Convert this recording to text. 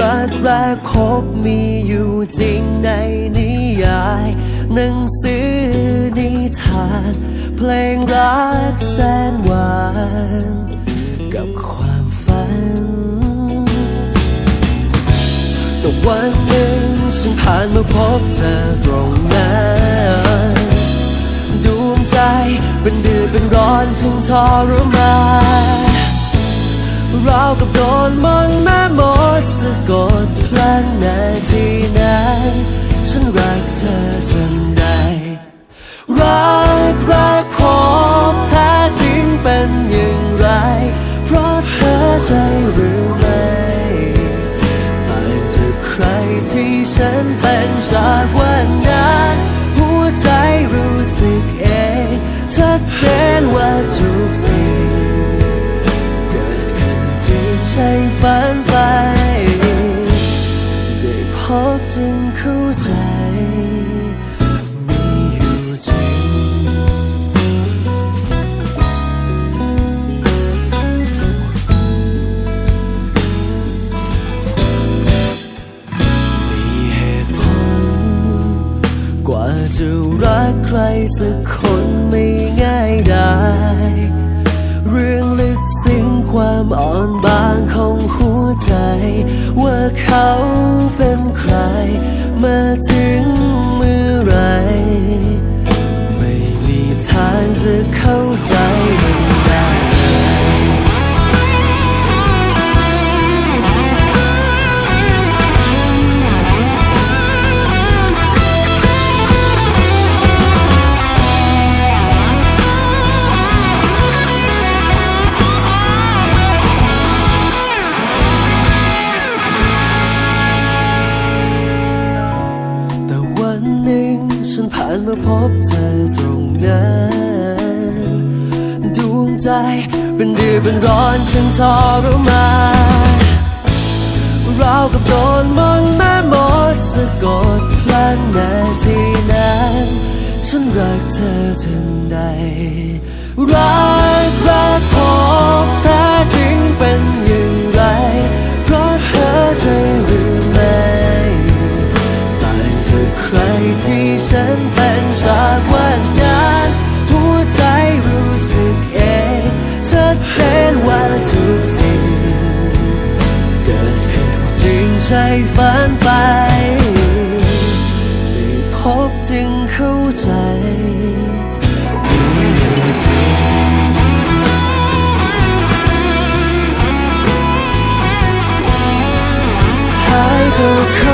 รักแรกพบมีอยู่จริงในนิยาย หนังสือนิทาน เพลงรักแสนหวาน กับความฝัน แต่วันหนึ่งฉันผ่านมาพบเธอตรงนั้นดวงใจเป็นเดือดเป็นร้อนซึ่งทรมานราวกับโดนมนต์แม่มด สะกดพลันนาทีนั้นฉันรักเธอทันใดรักรักพบแท้จริงเป็นอย่างไร เพราะเธอใช่หรือไม่ต่างจากใครที่ฉันเป็นจากวันนั้นหัวใจรู้สึกเองชัดเจนว่าทุกสิ่ง เกิดขึ้นจริงใช่ฝันไป จึงเข้าใจมีอยู่จริง มีเหตุผล กว่าจะรักใครสักคนไม่ง่ายได้ เรื่องลึกซึ้งความอ่อนบางของหัวใจ ว่าเขาเป็นใครมา ถึงเมื่อไร ไม่มีทางจะเข้าใจมันได้ ฉันผ่านมาพบเธอตรงนั้นดวงใจเป็นเดือดเป็นร้อนฉันทรมานรากับโดนมนแม่มดสะกดพลันนาทีนั้นฉันรักเธอทันใดรักรักพบ ที่ฉันเป็นจากวันนั้นหัวใจรู้สึกเองชัดเจนว่าทุกสิ่งเกิดขึ้นจริงใช่ฝันไปได้พบจึงเข้าใจมีอยู่จริงสุดท้ายก็เข้า